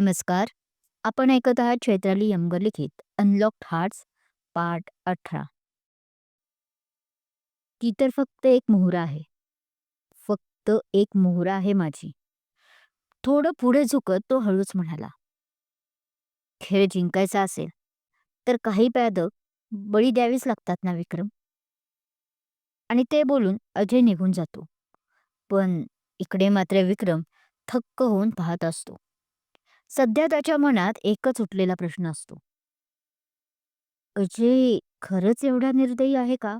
नमस्कार. आपण ऐकत आहात चैत्राली यमगर लिखित अनलॉक्ड हार्ट्स पार्ट अठरा. ती तर फक्त एक मोहरा आहे. फक्त एक मोहरा आहे माझी. थोडं पुढे झुकत तो हळूच म्हणाला. खेळ जिंकायचा असेल तर काही पॅदक बळी द्यावीच लागतात ना विक्रम? आणि ते बोलून अजय निघून जातो. पण इकडे मात्र विक्रम थक्क होऊन पाहत असतो. सध्या त्याच्या मनात एकच उठलेला प्रश्न असतो. अजय खरंच एवढा निर्दयी आहे का?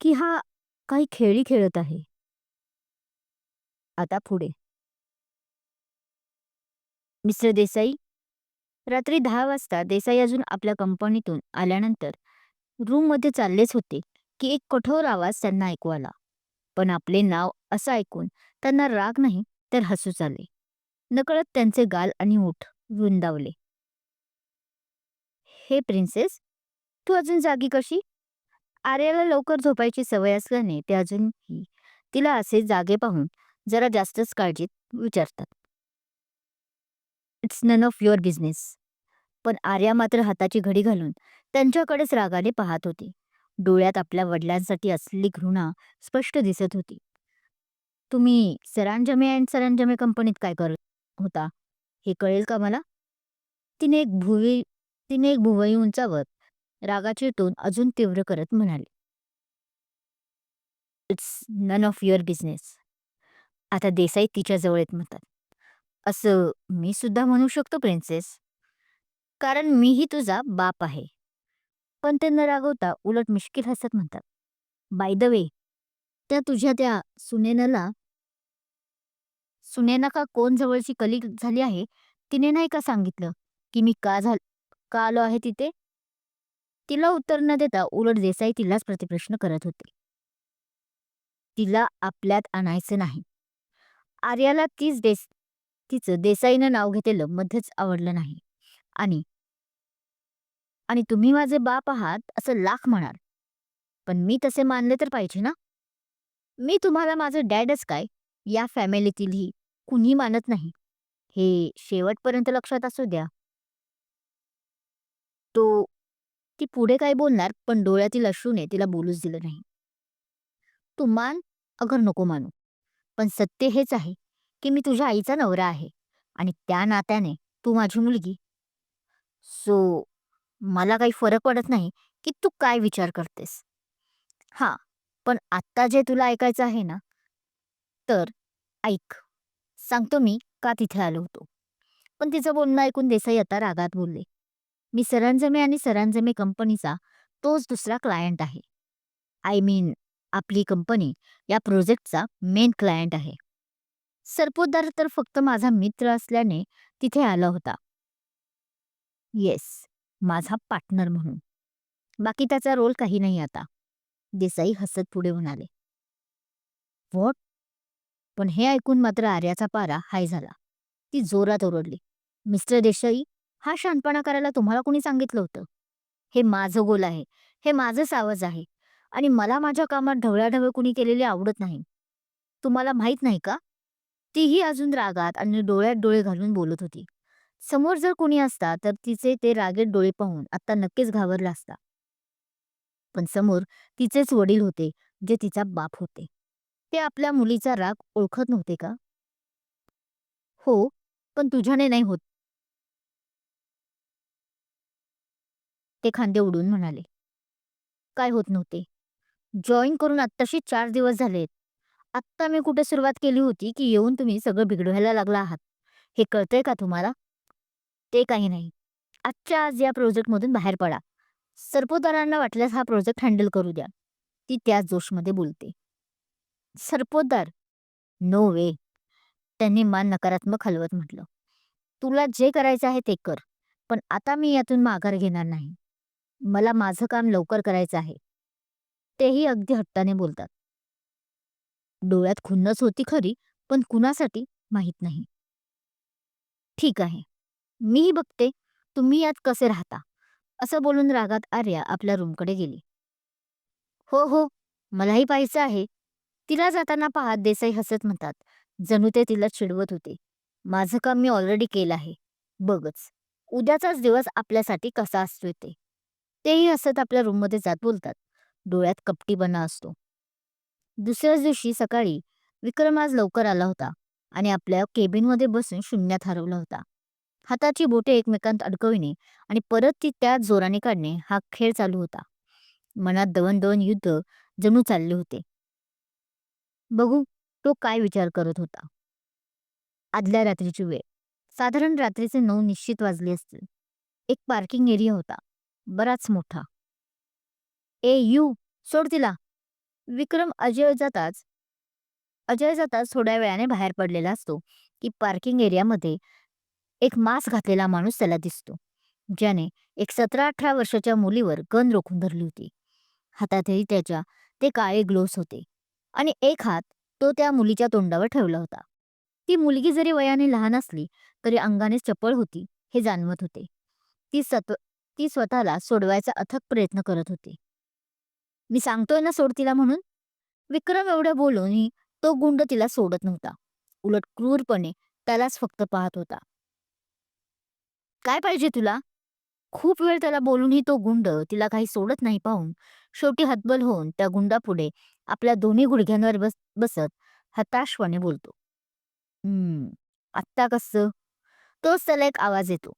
की हा काही खेळी खेळत आहे? आता पुढे. मिस्टर देसाई रात्री दहा वाजता देसाई अजून आपल्या कंपनीतून आल्यानंतर रूममध्ये चाललेच होते की एक कठोर आवाज त्यांना ऐकू आला. पण आपले नाव असं ऐकून त्यांना राग नाही तर हसूच आले नकळत त्यांचे गाल आणि ओठ वृंदावले हे प्रिन्सेस तू अजून जागी कशी? आर्याला लवकर झोपायची सवय असल्याने ते अजूनही तिला असे जागे पाहून जरा जास्तच काळजीत विचारतात. It's none of your business. पण आर्या मात्र हाताची घडी घालून त्यांच्याकडेच रागाने पाहत होती. डोळ्यात आपल्या वडिलांसाठी असलेली घृणा स्पष्ट दिसत होती. तुम्ही सरांजमे अँड सरांजमे कंपनीत काय करत होता. हे कळेल का मला? तिने एक भुवी तिने एक भुवई उंचावत रागाचे टोन अजून तीव्र करत म्हणाले. It's none of your business आता देसाई तिच्या जवळ येत म्हणतात. असं मी सुद्धा म्हणू शकतो प्रिन्सेस कारण मीही तुझा बाप आहे. पण ते न रागवता उलट मिश्किल हसत म्हणतात. बाय द वे त्या तुझ्या त्या सुनेनला सुनेना का कोण जवळची कलिक झाली आहे तिने नाही का सांगितलं की मी का झाल का आलो आहे तिथे? तिला उत्तर न देता उलट देसाई तिलाच प्रतिप्रश्न करत होते. तिला आपल्यात आणायचं नाही. आर्याला तीच देस तिचं देसाईनं नाव घेतलेलं मध्येच आवडलं नाही. आणि आणि तुम्ही माझे बाप आहात असं लाख म्हणाल. पण मी तसे मानले तर पाहिजे ना? मी तुम्हाला माझं डॅडच काय? या फॅमिलीतीलही कुणी मानत नाही. हे शेवटपर्यंत लक्षात असू द्या. तो ती पुढे काय बोलणार पण डोळ्यातील अश्रूने तिला बोलूच दिलं नाही. तू मान अगर नको मानू. पण सत्य हेच आहे की मी तुझ्या आईचा नवरा आहे आणि त्या नात्याने तू माझी मुलगी. सो मला काही फरक पडत नाही की तू काय विचार करतेस. हा पण आत्ता जे तुला ऐकायचं आहे ना तर ऐक सांगतो मी का तिथे आलो होतो. पण तिचं बोलणं ऐकून देसाई आता रागात बोलले. मी सरांजमे आणि सरांजमे कंपनीचा तोच दुसरा क्लायंट आहे. आय मीन आपली कंपनी या प्रोजेक्टचा मेन क्लायंट आहे. सरपोतदार तर फक्त माझा मित्र असल्याने तिथे आला होता. येस माझा पार्टनर म्हणून. बाकी त्याचा रोल काही नाही आता. देसाई हसत पुढे म्हणाले. व्हॉट पण हे ऐकून मात्र आर्याचा पारा हाय झाला. ती जोरात ओरडली. मिस्टर देसाई हा शानपणा करायला तुम्हाला कोणी सांगितलं होतं? हे माझं गोल आहे. हे माझं सावज आहे. आणि मला माझ्या कामात ढवळाढवळ कुणी केलेली आवडत नाही. तुम्हाला माहीत नाही का? तीही अजून रागात आणि डोळ्यात डोळे घालून बोलत होती. समोर जर कोणी असता तर तिचे ते रागेत डोळे पाहून आता नक्कीच घाबरला असता. पण समोर तिचेच वडील होते जे तिचा बाप होते. ते आपल्या मुलीचा राग ओळखत नव्हते का? हो पण तुझ्याने नाही होत. ते खांदे उडून म्हणाले. काय होत नव्हते? जॉईन करून आत्ताशी चार दिवस झालेत. आत्ता मी कुठे सुरुवात केली होती की येऊन तुम्ही सगळं बिघडवायला लागला आहात? हे कळतंय का तुम्हाला? ते काही नाही. आजच्या आज या प्रोजेक्टमधून बाहेर पडा. सर्पोदारांना वाटल्यास हा प्रोजेक्ट हँडल करू द्या. ती त्याच जोशमध्ये बोलते. Sarpotdar no way. त्यांनी मान नकारात्मक हलवत म्हटलं. तुला जे करायचं आहे ते कर पण आता मी यातून माघार घेणार नाही. मला माझं काम लवकर करायचं आहे. तेही अगदी हट्टाने बोलतात. डोळ्यात खुन्नस होती खरी पण कुणासाठी माहीत नाही. ठीक आहे. मीही बघते तुम्ही यात कसे राहता? असं बोलून रागात आर्या आपल्या रूमकडे गेली. हो हो मलाही पाहायचं आहे. तिला जाताना पाहत देसाई हसत म्हणतात जणू ते तिला चिडवत होते. माझं काम मी ऑलरेडी केलं आहे. बघच. उद्याचाच दिवस आपल्यासाठी कसा असतोय ते. तेही हसत आपल्या रूममध्ये जात बोलतात. डोळ्यात कपटीपणा असतो. दुसऱ्याच दिवशी सकाळी विक्रम आज लवकर आला होता आणि आपल्या केबिनमध्ये बसून शून्यात हरवला होता. हाताची बोटे एकमेकांत अडकविणे आणि परत ती त्या जोराने काढणे हा खेळ चालू होता. मनात दवन दवन युद्ध जणू चालले होते. बघू तो काय विचार करत होता. आदल्या रात्रीची वेळ. साधारण रात्रीचे नऊ निश्चित वाजले असतील. एक पार्किंग एरिया होता. बराच मोठा. ए यू सोड तिला. विक्रम अजय जाताच अजय जाताच थोड्या वेळाने बाहेर पडलेला असतो की पार्किंग एरियामध्ये एक मास्क घातलेला माणूस त्याला दिसतो. ज्याने एक सतरा अठरा वर्षाच्या मुलीवर गन रोखून धरली होती. हातातही त्याच्या ते काळे ग्लोव्स होते. आणि एक हात तो त्या मुलीच्या तोंडावर ठेवला होता. ती मुलगी जरी वयाने लहान असली तरी अंगाने चपळ होती हे जाणवत होते. ती सत्व ती स्वतःला सोडवायचा अथक प्रयत्न करत होती. मी सांगतोय ना सोड तिला म्हणून? विक्रम एवढं बोलूनही तो गुंड तिला सोडत नव्हता. उलट क्रूरपणे त्यालाच फक्त पाहत होता. काय पाहिजे तुला? खूप वेळ त्याला बोलूनही तो गुंड तिला काही सोडत नाही पाहून शेवटी हतबल होऊन त्या गुंडापुढे आपल्या दोन्ही गुडघ्यांवर बस बसत हताशपणे बोलतो. हम्म आत्ता कसं? तोच त्याला एक आवाज येतो.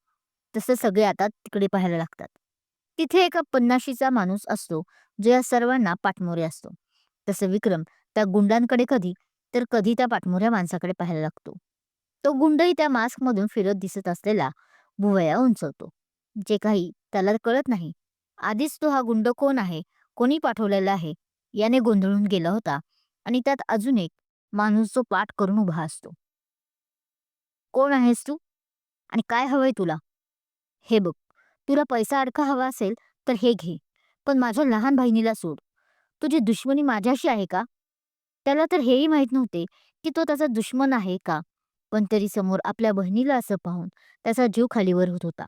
तसं सगळे आता तिकडे पाहायला लागतात. तिथे एका पन्नाशीचा माणूस असतो जो या सर्वांना पाठमोरे असतो. तसं विक्रम त्या गुंडांकडे कधी तर कधी त्या पाठमोऱ्या माणसाकडे पाहायला लागतो. तो गुंडही त्या मास्कमधून फिरत दिसत असलेला भुवया उंचवतो. जे काही त्याला कळत नाही. आधीच तो हा गुंड कोण आहे? कोणी पाठवलेला आहे? याने गोंधळून गेला होता आणि त्यात अजून एक माणूस जो पाठ करून उभा असतो. कोण आहेस तू? आणि काय हवंय तुला? हे बघ तुला पैसा अडका हवा असेल तर हे घे पण माझ्या लहान बहिणीला सोड. तुझी दुश्मनी माझ्याशी आहे का? त्याला तर हेही माहीत नव्हते की तो त्याचा दुश्मन आहे का पण तरी समोर आपल्या बहिणीला असं पाहून त्याचा जीव खालीवर होत होता.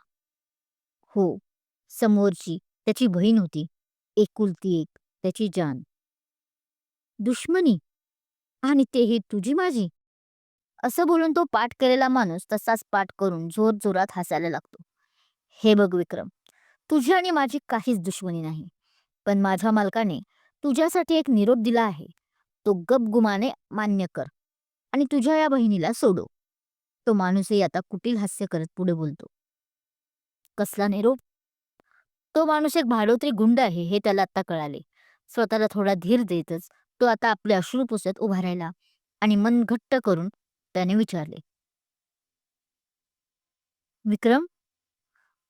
हो समोरची त्याची बहीण होती. एकुलती एक त्याची जान. दुश्मनी. आणि तेही तुझी माझी. असं बोलून तो पाठ केलेला माणूस तसाच पाठ करून जोर जोरात हसायला लागतो. हे बघ विक्रम तुझी आणि माझी काहीच दुश्मनी नाही. पण माझ्या मालकाने तुझ्यासाठी एक निरोप दिला आहे. तो गपगुमाने मान्य कर. आणि तुझ्या या बहिणीला सोडो तो माणूसही आता कुटील हास्य करत पुढे बोलतो. कसला निरोप? तो माणूस एक भाडोत्री गुंड आहे हे त्याला आता कळाले. स्वतःला थोडा धीर देतच तो आता आपले अश्रू पुसत उभा राहिला आणि मन घट्ट करून त्याने विचारले. विक्रम?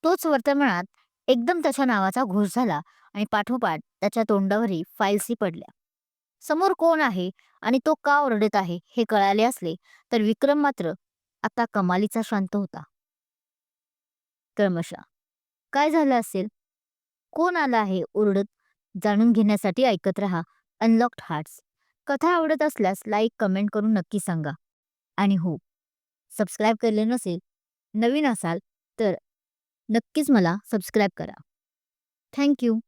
तोच वर्तमानात एकदम त्याच्या नावाचा घोष झाला आणि पाठोपाठ त्याच्या तोंडावरही फाईल्सी पडल्या. समोर कोण आहे आणि तो का ओरडत आहे हे कळाले असले तर विक्रम मात्र आता कमालीचा शांत होता. कळमशा काय झालं असेल? कोण आला आहे ओरडत? जाणून घेण्यासाठी ऐकत रहा. अनलॉक्ड हार्ट्स कथा आवडत असल्यास लाईक कमेंट करून नक्की सांगा. आणि हो सबस्क्राईब केले नसेल नवीन असाल तर नक्कीच मला सबस्क्राईब करा. थँक्यू